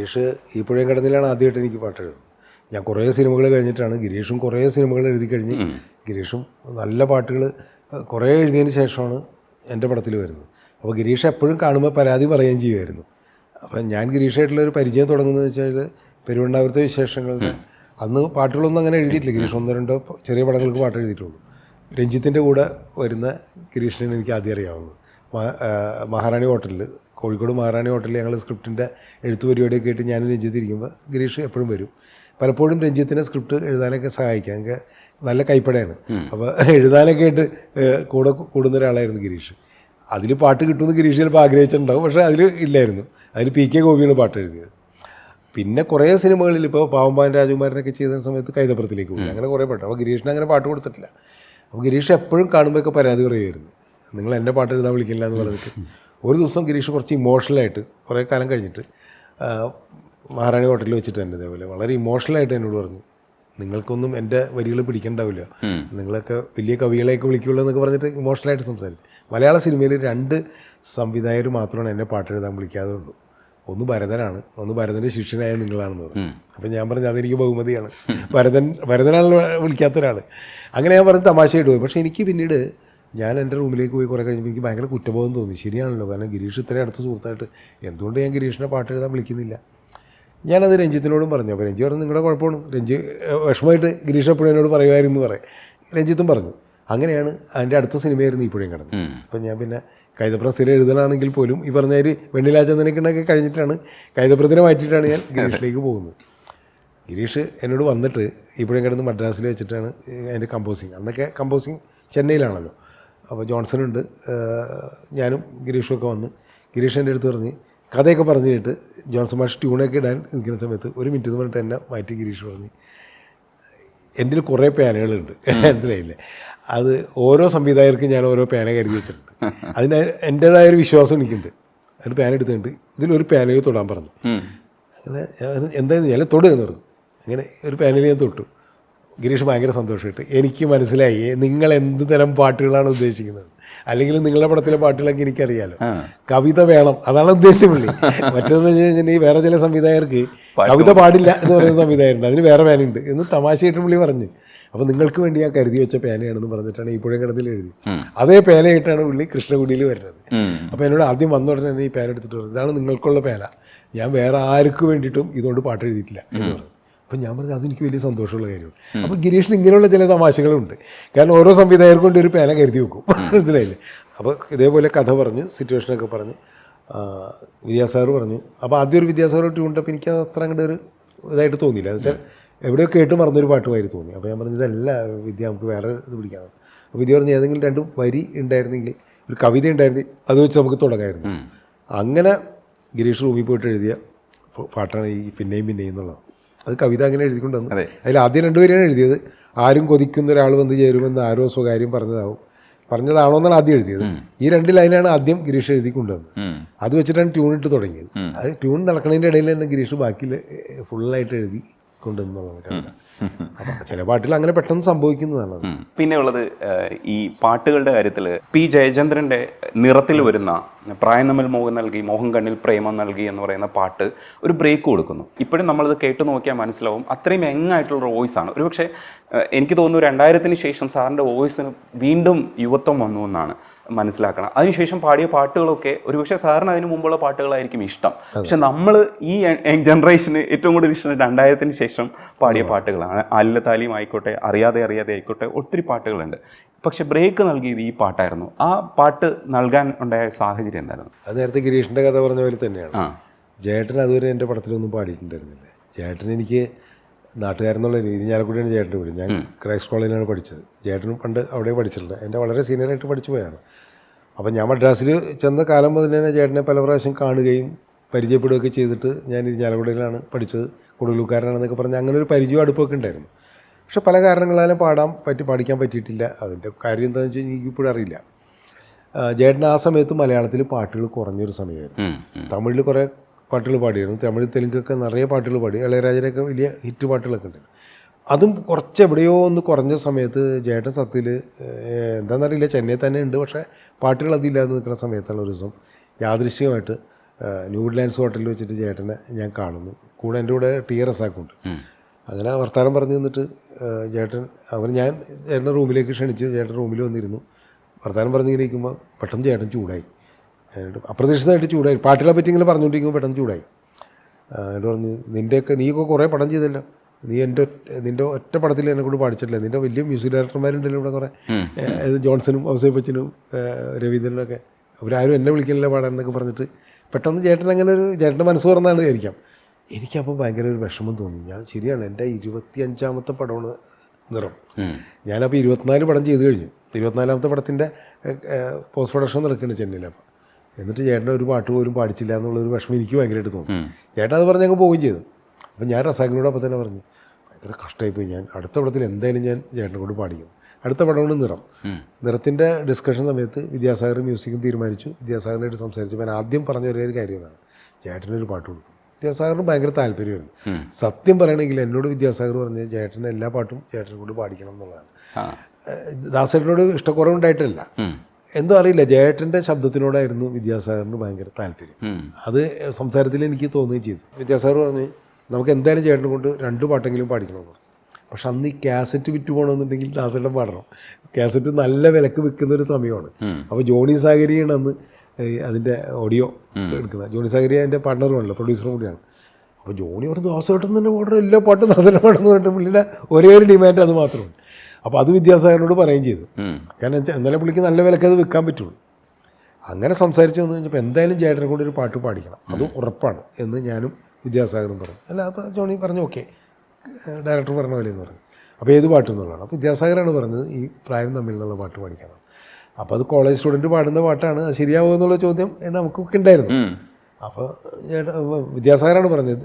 ഗിരീഷ് ഈ പുഴയും കടന്നിലാണ് ആദ്യമായിട്ട് എനിക്ക് പാട്ട് എഴുതുന്നത്. ഞാൻ കുറേ സിനിമകൾ കഴിഞ്ഞിട്ടാണ് ഗിരീഷും കുറേ സിനിമകൾ എഴുതി കഴിഞ്ഞ് ഗിരീഷും നല്ല പാട്ടുകൾ കുറേ എഴുതിയതിന് ശേഷമാണ് എന്റെ പടത്തിൽ വരുന്നത്. അപ്പോൾ ഗിരീഷ് എപ്പോഴും കാണുമ്പോൾ പരാതി പറയുകയും ചെയ്യുമായിരുന്നു. അപ്പം ഞാൻ ഗിരീഷായിട്ടുള്ള ഒരു പരിചയം തുടങ്ങുന്നത് വെച്ചാൽ പെരുവണ്ണാപുരത്തെ വിശേഷങ്ങളുടെ അന്ന് പാട്ടുകളൊന്നും അങ്ങനെ എഴുതിയിട്ടില്ല. ഗിരീഷ് ഒന്നോ രണ്ടോ ചെറിയ പടങ്ങൾക്ക് പാട്ട് എഴുതിയിട്ടുള്ളൂ. രഞ്ജിത്തിന്റെ കൂടെ വരുന്ന ഗിരീഷിനെ എനിക്ക് ആദ്യം അറിയാവുന്നത്. മഹാറാണി ഹോട്ടലിൽ. കോഴിക്കോട് മഹാറാണി ഹോട്ടലിൽ ഞങ്ങൾ സ്ക്രിപ്റ്റിന്റെ എഴുത്തു പരിപാടിയൊക്കെ ആയിട്ട് ഞാൻ രഞ്ജിത്ത് ഇരിക്കുമ്പോൾ ഗിരീഷ് എപ്പോഴും വരും. പലപ്പോഴും രഞ്ജിത്തിനെ സ്ക്രിപ്റ്റ് എഴുതാനൊക്കെ സഹായിക്കാം. എനിക്ക് നല്ല കൈപ്പടയാണ്. അപ്പോൾ എഴുതാനൊക്കെ ആയിട്ട് കൂടെ കൂടുന്ന ഒരാളായിരുന്നു ഗിരീഷ്. അതിൽ പാട്ട് കിട്ടുമെന്ന് ഗിരീഷ് ചിലപ്പോൾ ആഗ്രഹിച്ചിട്ടുണ്ടാവും. പക്ഷേ അതിൽ ഇല്ലായിരുന്നു. അതിൽ പി കെ ഗോപിയാണ് പാട്ട് എഴുതിയത്. പിന്നെ കുറേ സിനിമകളിൽ ഇപ്പോൾ പാവമ്പാൻ രാജകുമാരനൊക്കെ ചെയ്ത സമയത്ത് കൈതപ്പുറത്തിലേക്ക് പോയി. അങ്ങനെ കുറേ പാട്ട്. അപ്പോൾ ഗിരീഷിന് അങ്ങനെ പാട്ട് കൊടുത്തിട്ടില്ല. അപ്പോൾ ഗിരീഷ് എപ്പോഴും കാണുമ്പോഴൊക്കെ പരാതി പറയുമായിരുന്നു നിങ്ങൾ എന്റെ പാട്ട് എഴുതാൻ വിളിക്കില്ല എന്ന് പറഞ്ഞിട്ട്. ഒരു ദിവസം ഗിരീഷ് കുറച്ച് ഇമോഷണലായിട്ട് കുറേ കാലം കഴിഞ്ഞിട്ട് മഹാരാണി മഹാറാണി ഹോട്ടലിൽ വെച്ചിട്ട് തന്നെ ഇതേപോലെ വളരെ ഇമോഷണലായിട്ട് എന്നോട് പറഞ്ഞു നിങ്ങൾക്കൊന്നും എന്റെ വരികൾ പിടിക്കണ്ടാവില്ല. നിങ്ങളൊക്കെ വലിയ കവികളെയൊക്കെ വിളിക്കുള്ളൂ എന്നൊക്കെ പറഞ്ഞിട്ട് ഇമോഷണലായിട്ട് സംസാരിച്ചു. മലയാള സിനിമയിൽ രണ്ട് സംവിധായകർ മാത്രമാണ് എന്നെ പാട്ട് എഴുതാൻ വിളിക്കാതെ ഉള്ളൂ. ഒന്ന് ഭരതനാണ് ഒന്ന് ഭരതന്റെ ശിഷ്യനായ നിങ്ങളാണെന്ന് പറഞ്ഞു. അപ്പം ഞാൻ പറഞ്ഞു അതെനിക്ക് ബഹുമതിയാണ്. ഭരതൻ ഭരതനാണ് വിളിക്കാത്ത ഒരാൾ അങ്ങനെ ഞാൻ പറഞ്ഞ് തമാശയായിട്ട് പോയി. പക്ഷേ എനിക്ക് പിന്നീട് ഞാൻ എന്റെ റൂമിലേക്ക് പോയി കുറേ കഴിഞ്ഞപ്പോൾ എനിക്ക് ഭയങ്കര കുറ്റബോധം തോന്നി. ശരിയാണല്ലോ. കാരണം ഗിരീഷ് ഇത്രയും അടുത്ത സുഹൃത്തായിട്ട്. എന്തുകൊണ്ട് ഞാൻ ഗിരീഷിനെ പാട്ട് എഴുതാൻ വിളിക്കുന്നില്ല? ഞാനത് രഞ്ജിത്തിനോടും പറഞ്ഞു. അപ്പോൾ രഞ്ജി പറഞ്ഞു നിങ്ങളുടെ കുഴപ്പമാണ്. രഞ്ജി വിഷമമായിട്ട് ഗിരീഷ് എപ്പോഴും എന്നോട് പറയുമായിരുന്നു പറയും. രഞ്ജിത്തും പറഞ്ഞു അങ്ങനെയാണ്. അതിന്റെ അടുത്ത സിനിമയായിരുന്നു ഇപ്പോഴും കിടന്നത്. അപ്പം ഞാൻ പിന്നെ കൈതപ്രം സ്ഥിരം എഴുതാനാണെങ്കിൽ പോലും ഈ പറഞ്ഞ ഒരു വെണ്ണിലാചന്ദനക്കിണ്ണൊക്കെ കഴിഞ്ഞിട്ടാണ് കൈതപ്രത്തിനെ മാറ്റിയിട്ടാണ് ഞാൻ ഗിരീഷിലേക്ക് പോകുന്നത്. ഗിരീഷ് എന്നോട് വന്നിട്ട് ഇപ്പോഴും കിടന്ന് മദ്രാസിൽ വെച്ചിട്ടാണ് അതിന്റെ കമ്പോസിങ്. അന്നൊക്കെ കമ്പോസിങ് ചെന്നൈയിലാണല്ലോ. അപ്പോൾ ജോൺസൺ ഉണ്ട് ഞാനും ഗിരീഷും ഒക്കെ വന്ന് ഗിരീഷ് എന്റെ അടുത്ത് പറഞ്ഞ് കഥയൊക്കെ പറഞ്ഞ് കേട്ട് ജോൺസൺ മാഷ് ട്യൂണൊക്കെ ഇടാൻ നിൽക്കുന്ന സമയത്ത് ഒരു മിനിറ്റ് എന്ന് പറഞ്ഞിട്ട് എന്നെ മാറ്റി ഗിരീഷ് പറഞ്ഞ്. എന്റെ കുറേ പേനകളുണ്ട്. മനസ്സിലായില്ലേ? അത് ഓരോ സംവിധായകർക്കും ഞാൻ ഓരോ പേന കരുതി വെച്ചിട്ടുണ്ട്. അതിന് എന്റേതായൊരു വിശ്വാസം എനിക്കുണ്ട്. അതിന് പേന എടുത്തിട്ടുണ്ട്. ഇതിലൊരു പേനയിൽ തൊടാൻ പറഞ്ഞു. അങ്ങനെ ഞാൻ എന്തായിരുന്നു ഞാൻ തൊടുക എന്ന് പറഞ്ഞു. അങ്ങനെ ഒരു പേനയിൽ ഞാൻ തൊട്ടു. ഗിരീഷ് ഭയങ്കര സന്തോഷമായിട്ട്. എനിക്ക് മനസ്സിലായി നിങ്ങൾ എന്ത് തരം പാട്ടുകളാണ് ഉദ്ദേശിക്കുന്നത്? അല്ലെങ്കിൽ നിങ്ങളുടെ പടത്തിലെ പാട്ടുകളൊക്കെ എനിക്കറിയാലോ. കവിത വേണം അതാണ് ഉദ്ദേശിച്ച പുള്ളി. മറ്റേതെന്ന് വെച്ച് കഴിഞ്ഞാൽ വേറെ ചില സംവിധായകർക്ക് കവിത പാടില്ല എന്ന് പറയുന്ന സംവിധായകരുണ്ട്. അതിന് വേറെ വേനുണ്ട്. എന്ന് തമാശയായിട്ട് പുള്ളി പറഞ്ഞു. അപ്പോൾ നിങ്ങൾക്ക് വേണ്ടി ഞാൻ കരുതി വെച്ച പേനയാണെന്ന് പറഞ്ഞിട്ടാണ് ഈ പുഴകടത്തിൽ എഴുതി. അതേ പേനയായിട്ടാണ് പുള്ളി കൃഷ്ണകുടിയിൽ വരുന്നത്. അപ്പോൾ എന്നോട് ആദ്യം വന്ന ഉടനെ തന്നെ ഈ പേന എടുത്തിട്ട് പറഞ്ഞു ഇതാണ് നിങ്ങൾക്കുള്ള പേന. ഞാൻ വേറെ ആർക്കും വേണ്ടിയിട്ടും ഇതുകൊണ്ട് പാട്ട് എഴുതിയിട്ടില്ല എന്ന് പറഞ്ഞു. അപ്പം ഞാൻ പറഞ്ഞത് അതെനിക്ക് വലിയ സന്തോഷമുള്ള കാര്യമാണ്. അപ്പോൾ ഗിരീഷിന് ഇങ്ങനെയുള്ള ചില തമാശകളുണ്ട്. കാരണം ഓരോ സംവിധായകർക്കും കൊണ്ട് ഒരു പേന കരുതി വെക്കും. മനസ്സിലായില്ലേ? അപ്പോൾ ഇതേപോലെ കഥ പറഞ്ഞു സിറ്റുവേഷനൊക്കെ പറഞ്ഞു. ആ, വിദ്യാസാഗർ പറഞ്ഞു. അപ്പോൾ ആദ്യം ഒരു വിദ്യാസാഗർ ട്യൂണിട്ടപ്പോൾ എനിക്ക് അത് അത്ര അങ്ങോട്ട് ഒരു ഇതായിട്ട് തോന്നിയില്ല. എന്ന് വെച്ചാൽ എവിടെയോ കേട്ട് മറന്നൊരു പാട്ടുമാതിരി തോന്നി. അപ്പോൾ ഞാൻ പറഞ്ഞു ഇതല്ല വിദ്യ നമുക്ക് വേറെ ഇത് പിടിക്കാം അപ്പോൾ വിദ്യ പറഞ്ഞു ഏതെങ്കിലും രണ്ട് വരി ഉണ്ടായിരുന്നെങ്കിൽ ഒരു കവിത ഉണ്ടായിരുന്നെങ്കിൽ അത് വെച്ച് നമുക്ക് തുടങ്ങായിരുന്നു. അങ്ങനെ ഗിരീഷ് റൂമിൽ പോയിട്ട് എഴുതിയ പാട്ടാണ് ഈ പിന്നെയും പിന്നെയും എന്നുള്ളത്. അത് കവിത അങ്ങനെ എഴുതിക്കൊണ്ട് വന്നു. അതെ. അതിൽ ആദ്യം രണ്ടുപേരെയാണ് എഴുതിയത്. ആരും കൊതിക്കുന്ന ഒരാൾ വന്ന് ചേരുമെന്ന് ആരോ സ്വകാര്യം പറഞ്ഞതാവും. പറഞ്ഞതാണോ എന്നാണ് ആദ്യം എഴുതിയത്. ഈ രണ്ട് ലൈനാണ് ആദ്യം ഗിരീഷ് എഴുതി കൊണ്ടുവന്നത് അത് വെച്ചിട്ടാണ് ട്യൂൺ ഇട്ട് തുടങ്ങിയത്. അത് ട്യൂൺ നടക്കുന്നതിന്റെ ഇടയിൽ തന്നെ ഗിരീഷ് ബാക്കിയിൽ ഫുള്ളായിട്ട് എഴുതി കൊണ്ടുവന്നുള്ളതാണ് കവിത. അപ്പം ചില പാട്ടുകൾ അങ്ങനെ പെട്ടെന്ന് സംഭവിക്കുന്നതാണ് പിന്നെ ഉള്ളത് ഈ പാട്ടുകളുടെ കാര്യത്തിൽ പി ജയചന്ദ്രന്റെ നിറത്തിൽ വരുന്ന പ്രായം നമ്മൾ മോഹം നൽകി മോഹം കണ്ണിൽ പ്രേമം നൽകി എന്ന് പറയുന്ന പാട്ട് ഒരു ബ്രേക്ക് കൊടുക്കുന്നു. ഇപ്പോഴും നമ്മളത് കേട്ട് നോക്കിയാൽ മനസ്സിലാവും. അത്രയും യങ്ങായിട്ടുള്ള വോയിസ് ആണ്. ഒരുപക്ഷെ പക്ഷേ എനിക്ക് തോന്നുന്നു രണ്ടായിരത്തിന് ശേഷം സാറിന്റെ വോയിസിന് വീണ്ടും യുവത്വം വന്നു എന്നാണ് മനസ്സിലാക്കണം. അതിനുശേഷം പാടിയ പാട്ടുകളൊക്കെ ഒരുപക്ഷെ സാറിന് അതിന് മുമ്പുള്ള പാട്ടുകളായിരിക്കും ഇഷ്ടം. പക്ഷെ നമ്മൾ ഈ യങ് ജനറേഷന് ഏറ്റവും കൂടുതൽ ഇഷ്ടം രണ്ടായിരത്തിന് ശേഷം പാടിയ പാട്ടുകളാണ്. അല്ല താലിയും ആയിക്കോട്ടെ അറിയാതെ അറിയാതെ ആയിക്കോട്ടെ ഒത്തിരി പാട്ടുകളുണ്ട്. പക്ഷെ ബ്രേക്ക് നൽകിയത് ഈ പാട്ടായിരുന്നു. ആ പാട്ട് നൽകാൻ ഉണ്ടായ സാഹചര്യം എന്തായിരുന്നു? അത് നേരത്തെ ഗിരീഷിന്റെ കഥ പറഞ്ഞ പോലെ തന്നെയാണ്. ജേട്ടൻ അതുവരെ എന്റെ പടത്തിലൊന്നും പാടിയിട്ടുണ്ടായിരുന്നില്ല. ചേട്ടൻ എനിക്ക് നാട്ടുകാരെന്നുള്ള രീതി ഞാലക്കുടിയാണ് ചേട്ടന്റെ വീട്. ഞാൻ ക്രൈസ്റ്റ് കോളേജിലാണ് പഠിച്ചത്. ചേട്ടനും പണ്ട് അവിടെ പഠിച്ചിട്ടുണ്ട്. എന്റെ വളരെ സീനിയറായിട്ട് പഠിച്ചു പോയാണ്. അപ്പം ഞാൻ മദ്രാസിൽ ചെന്ന കാലം മുതൽ തന്നെ ചേട്ടനെ പല പ്രാവശ്യം കാണുകയും പരിചയപ്പെടുകയൊക്കെ ചെയ്തിട്ട് ഞാൻ ഇരിഞ്ഞാലക്കുടയിലാണ് പഠിച്ചത്. കൊടുങ്ങല്ലൂക്കാരനാണെന്നൊക്കെ പറഞ്ഞ് അങ്ങനെ ഒരു പരിചയം അടുപ്പൊക്കെ ഉണ്ടായിരുന്നു. പക്ഷെ പല കാരണങ്ങളാലും പാടാൻ പറ്റി പഠിക്കാൻ പറ്റിയിട്ടില്ല. അതിന്റെ കാര്യം എന്താണെന്ന് വെച്ച് കഴിഞ്ഞാൽ എനിക്കിപ്പോഴും അറിയില്ല. ജേട്ടൻ ആ സമയത്ത് മലയാളത്തിൽ പാട്ടുകൾ കുറഞ്ഞൊരു സമയമായിരുന്നു. തമിഴിൽ കുറേ പാട്ടുകൾ പാടിയിരുന്നു തമിഴ് തെലുങ്കൊക്കെ നിറയെ പാട്ടുകൾ പാടി. ഇളയരാജനൊക്കെ വലിയ ഹിറ്റ് പാട്ടുകളൊക്കെ ഉണ്ടായിരുന്നു. അതും കുറച്ച് എവിടെയോ ഒന്ന് കുറഞ്ഞ സമയത്ത് ജേട്ടൻ സത്യത്തിൽ എന്താണെന്നറിയില്ല ചെന്നൈ തന്നെ ഉണ്ട്. പക്ഷേ പാട്ടുകൾ അതില്ലാതെ നിൽക്കുന്ന സമയത്താണ് ഒരു ദിവസം യാദൃശ്യമായിട്ട് ന്യൂഡ് ലാൻഡ്സ് ഹോട്ടലിൽ വെച്ചിട്ട് ചേട്ടനെ ഞാൻ കാണുന്നു. കൂടെ എന്റെ കൂടെ ടി ആർ എസ് ആക്കുണ്ട് അങ്ങനെ വർത്താനം പറഞ്ഞു നിന്നിട്ട് ചേട്ടൻ അവർ ഞാൻ ചേട്ടന്റെ റൂമിലേക്ക് ക്ഷണിച്ച് ചേട്ടൻ റൂമിൽ വന്നിരുന്നു. വർത്താനം പറഞ്ഞിങ്ങനെ ഇരിക്കുമ്പോൾ പെട്ടെന്ന് ചേട്ടൻ ചൂടായി. അപ്രതീക്ഷിതമായിട്ട് ചൂടായി. പാട്ടുകളെ പറ്റി ഇങ്ങനെ പറഞ്ഞുകൊണ്ടിരിക്കുമ്പോൾ പെട്ടെന്ന് ചൂടായി. എന്നിട്ട് പറഞ്ഞു നിന്റെയൊക്കെ നീയൊക്കെ കുറേ പടം ചെയ്തല്ലോ. നീ എന്റെ ഒറ്റ- നിന്റെ ഒറ്റ പടത്തിൽ എന്നെ കൊണ്ട് പാടിച്ചിട്ടില്ല. നിന്റെ വലിയ മ്യൂസിക് ഡയറക്ടർമാരുണ്ടല്ലോ ഇവിടെ കുറേ. ജോൺസനും ജോൺസണും ഔസേപ്പച്ചനും രവീന്ദ്രനൊക്കെ. അവരാരും എന്നെ വിളിക്കില്ല പാടാൻ എന്നൊക്കെ പറഞ്ഞിട്ട് പെട്ടെന്ന് ചേട്ടൻ അങ്ങനെ ഒരു ചേട്ടന്റെ മനസ്സ് തുറന്നാണ് വിചാരിക്കാം. എനിക്കപ്പോൾ ഭയങ്കര ഒരു വിഷമം തോന്നി. ഞാൻ ശരിയാണ് എന്റെ ഇരുപത്തി അഞ്ചാമത്തെ പടമാണ് നിറം. ഞാനപ്പോൾ ഇരുപത്തിനാല് പടം ചെയ്ത് കഴിഞ്ഞു. ഇരുപത്തിനാലാമത്തെ പടത്തിന്റെ പോസ്റ്റ് പ്രൊഡക്ഷൻ നടക്കുന്നുണ്ട് ചെന്നൈയിൽ അപ്പോൾ. എന്നിട്ട് ചേട്ടൻ ഒരു പാട്ട് പോലും പാടിച്ചില്ല എന്നുള്ളൊരു വിഷമം എനിക്ക് ഭയങ്കരമായിട്ട് തോന്നി. ചേട്ടൻ അത് പറഞ്ഞ് അങ്ങ് പോവുകയും ചെയ്തു. അപ്പം ഞാൻ റസാഖിനോട് അപ്പം തന്നെ പറഞ്ഞു ഭയങ്കര കഷ്ടമായിപ്പോയി ഞാൻ അടുത്ത പടത്തിൽ എന്തായാലും ഞാൻ ചേട്ടനെ കൊണ്ട് പാടിക്കും. അടുത്ത പടമാണ് നിറം. നിറത്തിന്റെ ഡിസ്കഷൻ സമയത്ത് വിദ്യാസാഗർ മ്യൂസിക്കും തീരുമാനിച്ചു. വിദ്യാസാഗറിനായിട്ട് സംസാരിച്ചു. ഞാൻ ആദ്യം പറഞ്ഞ ഒരേ ഒരു കാര്യം എന്നാണ് ചേട്ടനൊരു പാട്ട് കൊടുക്കും. വിദ്യാസാഗറിന് ഭയങ്കര താല്പര്യമായിരുന്നു. സത്യം പറയണമെങ്കിൽ എന്നോട് വിദ്യാസാഗർ പറഞ്ഞ ചേട്ടന് എല്ലാ പാട്ടും ചേട്ടനെ കൊണ്ട് പാടിക്കണം എന്നുള്ളതാണ്. ദാസേട്ടനോട് ഇഷ്ടക്കുറവുണ്ടായിട്ടല്ല എന്തോ അറിയില്ല. ജയേട്ടന്റെ ശബ്ദത്തിനോടായിരുന്നു വിദ്യാസാഗറിന് ഭയങ്കര താല്പര്യം. അത് സംസാരത്തിൽ എനിക്ക് തോന്നുകയും ചെയ്തു. വിദ്യാസാഗർ പറഞ്ഞ് നമുക്ക് എന്തായാലും ചേട്ടനെ കൊണ്ട് രണ്ട് പാട്ടെങ്കിലും പാടിക്കണം എന്ന് പറഞ്ഞു. പക്ഷെ അന്ന് ഈ കാസറ്റ് വിറ്റ് പോകണമെന്നുണ്ടെങ്കിൽ ദാസേട്ടൻ പാടണം. കാസറ്റ് നല്ല വിലക്ക് വിൽക്കുന്ന ഒരു സമയമാണ് അപ്പോൾ ജോണി സാഗരിയാണ് അന്ന് അതിന്റെ ഓഡിയോ എടുക്കുന്നത്. ജോണി സാഗരി അതിന്റെ പാർട്ണറുമാണല്ലോ പ്രൊഡ്യൂസറും കൂടിയാണ്. അപ്പോൾ ജോണി ഒരു ദാസേട്ടൻ തന്നെ പാടണം എല്ലാ പാട്ടും ദാസേട്ടൻ പാടുന്ന പറഞ്ഞിട്ട് പുള്ളിയുടെ ഒരേ ഒരു ഡിമാൻഡ് അത് മാത്രമാണ് അപ്പോൾ അത് വിദ്യാസാഗറിനോട് പറയുകയും ചെയ്തു. കാരണം എന്നാലും എന്നാലേ പുള്ളിക്ക് നല്ല വിലക്ക് അത് വിൽക്കാൻ പറ്റുള്ളൂ. അങ്ങനെ സംസാരിച്ചു വന്നു കഴിഞ്ഞപ്പോൾ എന്തായാലും ചേട്ടനെ കൊണ്ട് ഒരു പാട്ട് പാടിക്കണം. അത് ഉറപ്പാണ് എന്ന് ഞാനും വിദ്യാസാഗറും പറഞ്ഞു. അല്ല അപ്പോൾ ജോണി പറഞ്ഞു ഓക്കെ. ഡയറക്ടർ പറഞ്ഞ പോലെ എന്ന് പറഞ്ഞു. അപ്പോൾ ഏത് പാട്ട് എന്നുള്ളതാണ് അപ്പോൾ വിദ്യാസാഗറാണ് പറഞ്ഞത് ഈ പ്രായം തമ്മിലുള്ള പാട്ട് പാടിക്കണം അപ്പോൾ അത് കോളേജ് സ്റ്റുഡന്റ് പാടുന്ന പാട്ടാണ്. അത് ശരിയാവുമോ എന്നുള്ള ചോദ്യം നമുക്കൊക്കെ ഉണ്ടായിരുന്നു. അപ്പോൾ ചേട്ടൻ വിദ്യാസാഗറാണ് പറഞ്ഞത്.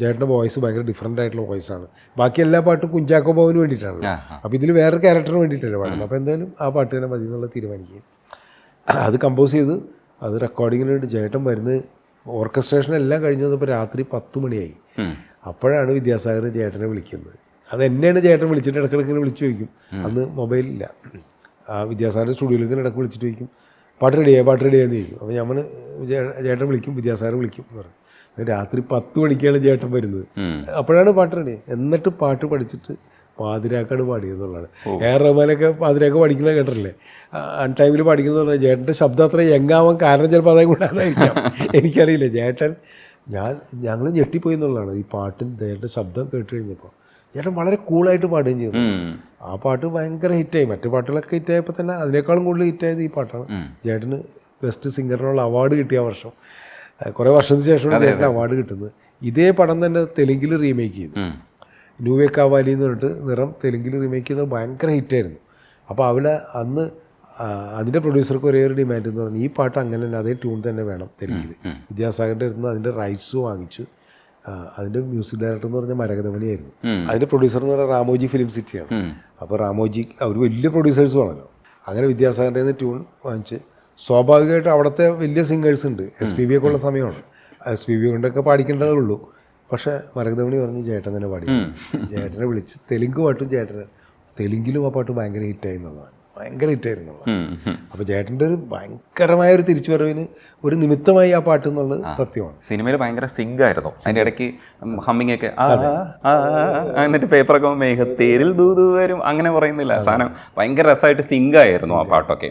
ചേട്ടന്റെ വോയിസ് ഭയങ്കര ഡിഫറെന്റ് ആയിട്ടുള്ള വോയിസാണ് ബാക്കി എല്ലാ പാട്ടും കുഞ്ചാക്കോ ബോവിന് വേണ്ടിയിട്ടാണ്. അപ്പോൾ ഇതിൽ വേറൊരു ക്യാരക്ടറിന് വേണ്ടിയിട്ടല്ലേ പാടുന്നത്. അപ്പോൾ എന്തായാലും ആ പാട്ട് തന്നെ മതി എന്നുള്ള തീരുമാനിക്കുകയും. അത് കമ്പോസ് ചെയ്ത് അത് റെക്കോർഡിങ്ങിന് വേണ്ടി ചേട്ടൻ വരുന്നത് ഓർക്കസ്ട്രേഷൻ എല്ലാം കഴിഞ്ഞ് വന്നപ്പോൾ രാത്രി പത്ത് മണിയായി. അപ്പോഴാണ് വിദ്യാസാഗർ ചേട്ടനെ വിളിക്കുന്നത്. അത് എന്നെയാണ് ചേട്ടൻ വിളിച്ചിട്ട് ഇടയ്ക്കിടയ്ക്ക് ഇങ്ങനെ വിളിച്ചു ചോദിക്കും. അന്ന് മൊബൈലില്ല ആ വിദ്യാസാഗറിന്റെ സ്റ്റുഡിയോയിൽ ഇങ്ങനെ ഇടയ്ക്ക് വിളിച്ചിട്ട് ചോദിക്കും. പാട്ട് റെഡിയായി പാട്ട് റെഡിയാന്ന് ചോദിക്കും. അപ്പോൾ ഞാൻ ചേട്ടൻ വിളിക്കും വിദ്യാസാഗർ വിളിക്കും എന്ന് പറയും. രാത്രി പത്ത് മണിക്കാണ് ചേട്ടൻ വരുന്നത്. അപ്പോഴാണ് പാട്ട് റെഡി എന്നിട്ട് പാട്ട് പഠിച്ചിട്ട് പാതിരാക്കാണ് പാടിയെന്നുള്ളതാണ് എ റഹ്മാനൊക്കെ പാതിരാക്ക പഠിക്കുന്നത് കേട്ടിട്ടില്ലേ? അൺ ടൈമിൽ പഠിക്കുന്നത് പറഞ്ഞാൽ ചേട്ടന്റെ ശബ്ദം അത്ര യങ്ങാവാൻ കാരണം ചിലപ്പോൾ അതേ കൂടാതായിരിക്കാം. എനിക്കറിയില്ല. ചേട്ടൻ ഞാൻ ഞങ്ങൾ ഞെട്ടിപ്പോയി എന്നുള്ളതാണ്. ഈ പാട്ടും ചേട്ടന്റെ ശബ്ദം കേട്ട് കഴിഞ്ഞപ്പോൾ ചേട്ടൻ വളരെ കൂളായിട്ട് പാടുകയും ചെയ്തു. ആ പാട്ട് ഭയങ്കര ഹിറ്റായി. മറ്റു പാട്ടുകളൊക്കെ ഹിറ്റായപ്പോൾ തന്നെ അതിനേക്കാളും കൂടുതൽ ഹിറ്റായത് ഈ പാട്ടാണ്. ചേട്ടന് ബെസ്റ്റ് സിംഗറിനുള്ള അവാർഡ് കിട്ടിയ വർഷം. കുറേ വർഷത്തിന് ശേഷമാണ് ചേട്ടൻ അവാർഡ് കിട്ടുന്നത്. ഇതേ പടം തന്നെ തെലുങ്കിൽ റീമേക്ക് ചെയ്തു. ന്യൂ വേ കാവാലി എന്ന് പറഞ്ഞിട്ട് നിറം തെലുങ്കിൽ റീമേക്ക് ചെയ്തത് ഭയങ്കര ഹിറ്റായിരുന്നു. അപ്പോൾ അവിടെ അന്ന് അതിന്റെ പ്രൊഡ്യൂസർക്ക് ഒരേ ഒരു ഡിമാൻഡ് എന്ന് പറഞ്ഞാൽ ഈ പാട്ട് അങ്ങനെ തന്നെ അതേ ട്യൂൺ തന്നെ വേണം തെലുങ്കിൽ വിദ്യാസാഗറിന്റെ അടുത്ത് നിന്ന് അതിന്റെ റൈറ്റ്സ് വാങ്ങിച്ചു. അതിന്റെ മ്യൂസിക് ഡയറക്ടർ എന്ന് പറഞ്ഞാൽ മരകതമണിയായിരുന്നു അതിന്റെ പ്രൊഡ്യൂസർ എന്ന് പറഞ്ഞാൽ റാമോജി ഫിലിം സിറ്റിയാണ്. അപ്പോൾ റാമോജി അവർ വലിയ പ്രൊഡ്യൂസേഴ്സ് ആണല്ലോ. അങ്ങനെ വിദ്യാസാഗറിന്റെ നിന്ന് ട്യൂൺ വാങ്ങിച്ച് സ്വാഭാവികമായിട്ട് അവിടുത്തെ വലിയ സിംഗേഴ്സ് ഉണ്ട്. എസ് പി ബി ഒക്കെ ഉള്ള സമയമാണ്. എസ് പി ബി കൊണ്ടൊക്കെ പാടിക്കേണ്ടതേ ഉള്ളൂ പക്ഷേ മരകതമണി പറഞ്ഞ് ചേട്ടൻ തന്നെ പാടി. ചേട്ടനെ വിളിച്ച് തെലുങ്ക് പാട്ടും ചേട്ടന് തെലുങ്കിലും ആ പാട്ട് ഭയങ്കര ഹിറ്റായി എന്നുള്ളതാണ്. ഭയങ്കര ഹിറ്റായിരുന്നു. അപ്പോൾ ചേട്ടന്റെ ഒരു ഭയങ്കരമായ ഒരു തിരിച്ചുവരവിന് ഒരു നിമിത്തമായി ആ പാട്ട് എന്നുള്ളത് സത്യമാണ്. സിനിമയിൽ ഭയങ്കര സിംഗ് ആയിരുന്നു. അതിന്റെ ഇടയ്ക്ക് ഹമ്മിങ് ഒക്കെ എന്നിട്ട് പേപ്പറൊക്കെ മേഘത്തേരിൽ ദൂതു വരും അങ്ങനെ പറയുന്നില്ല. സാധനം ഭയങ്കര രസമായിട്ട് സിംഗ് ആയിരുന്നു ആ പാട്ടൊക്കെ.